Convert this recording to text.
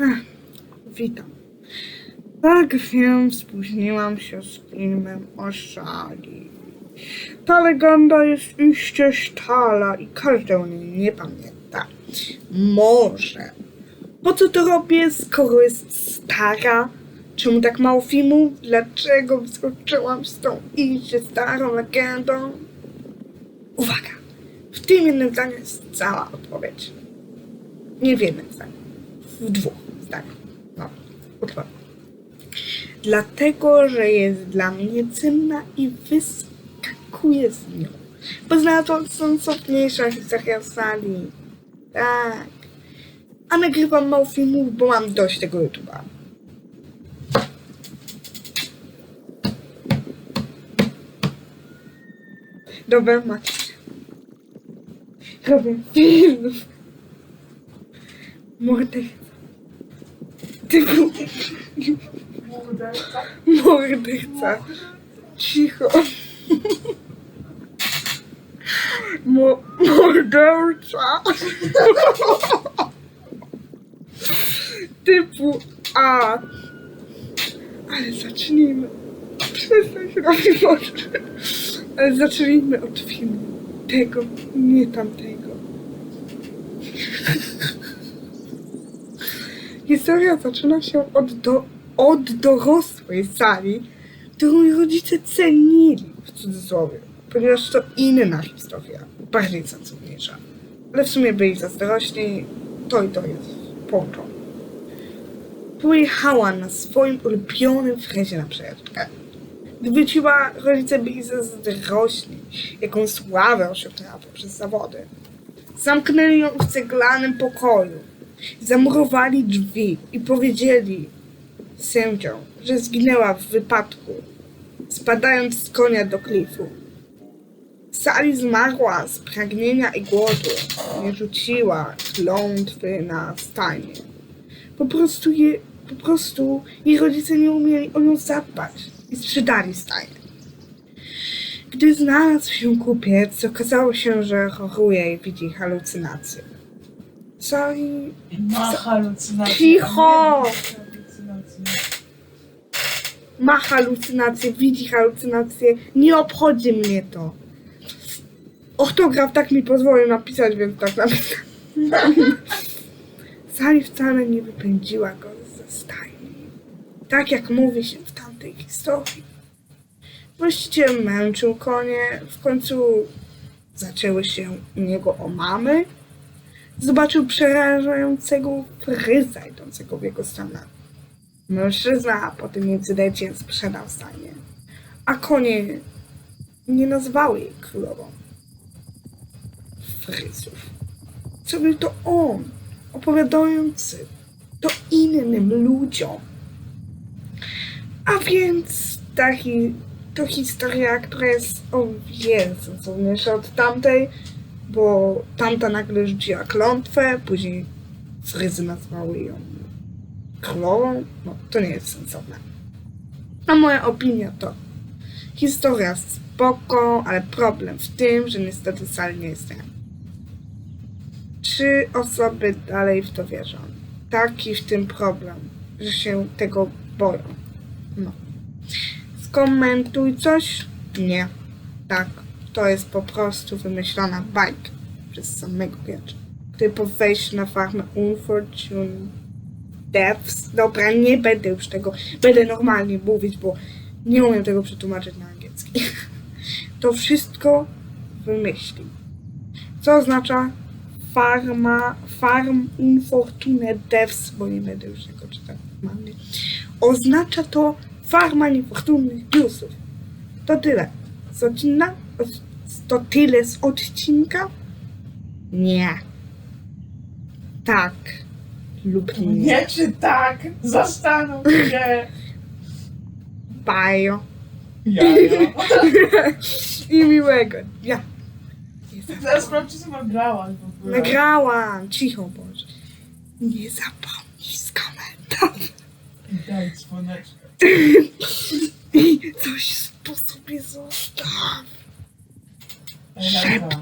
Ech, witam. Tak wiem, spóźniłam się z filmem o szali. Ta legenda jest iście stala i każdy o niej nie pamięta. Może. Po co to robię, skoro jest stara? Czemu tak mało filmów? Dlaczego wyskoczyłam z tą iście starą legendą? Uwaga! W tym jednym zdaniu jest cała odpowiedź. Nie w jednym zdaniu. W dwóch zdaniach. No, utrwam. Dlatego, że jest dla mnie cenna i wyskakuje z nią. Bo zna to sensowniejsza historia sali. Tak. A nagrywam mało filmów, bo mam dość tego YouTube'a. Dobra, macie. Robię film. Mordek. Typu morderca. Cicho. Mo morderca. Typu A. Ale zacznijmy. Przestań robić. Ale zacznijmy od filmu. Tego, nie tamtego. Historia zaczyna się od, do, od dorosłej sali, którą rodzice cenili, w cudzysłowie, ponieważ to inna historia, bardziej sensowniejsza. Ale w sumie byli zazdrośni, to i to jest połączone. Pojechała na swoim ulubionym frezie na przejażdżkę. Gdy rodzice byli zazdrośni, jaką sławę osiągnęła poprzez zawody. Zamknęli ją w ceglanym pokoju. Zamurowali drzwi i powiedzieli sędziom, że zginęła w wypadku, spadając z konia do klifu. Sali zmarła z pragnienia i głodu. Nie rzuciła klątwy na stajnie. Po prostu, je, po prostu jej rodzice nie umieli o nią zadbać i sprzedali stajnię. Gdy znalazł się kupiec, okazało się, że choruje i widzi halucynacje. Sali Ma halucynacje. Cicho! ma halucynacje, widzi halucynacje, nie obchodzi mnie to. Ortograf tak mi pozwolił napisać, więc tak napisałem. Sali wcale nie wypędziła go ze stajni. Tak jak mówi się w tamtej historii. Właściciel męczył konie, w końcu zaczęły się u niego omamy. Zobaczył przerażającego fryza idącego w jego stronę. Mężczyzna po tym incydencie sprzedał stajnię, a konie nie nazwały jej królową. Fryzów. Co był to on, opowiadający to innym ludziom. A więc taki, to historia, która jest o sensowniejsza od tamtej, bo tamta nagle rzuciła klątwę, później fryzy nazwały ją królową, no to nie jest sensowne. A moja opinia to historia spoko, ale problem w tym, że niestety wcale nie jest ja. Trzy osoby dalej w to wierzą. Taki w tym problem, że się tego boją. No. Skomentuj coś? Nie. Tak, to jest po prostu wymyślona bajka przez samego Piecza. Gdy po wejściu na farmę Unfortune Deaths. Dobra, nie będę już tego, będę normalnie mówić, bo nie umiem tego przetłumaczyć na angielski. To wszystko wymyśli. Co oznacza farma, farm infortune deaths, bo nie będę już tego czytać normalnie. Oznacza to farma niefortunnych newsów. To tyle. Z odcinka? To tyle z odcinka? Nie. Tak. Lub nie. Nie czy tak? Zastanów się. Bajo. Jajo. I miłego. Ja. Zaraz sprawdź, w ogóle. Nagrałam. Cicho, Boże. Nie zapomnij skomentować. Daj dzwoneczkę. I coś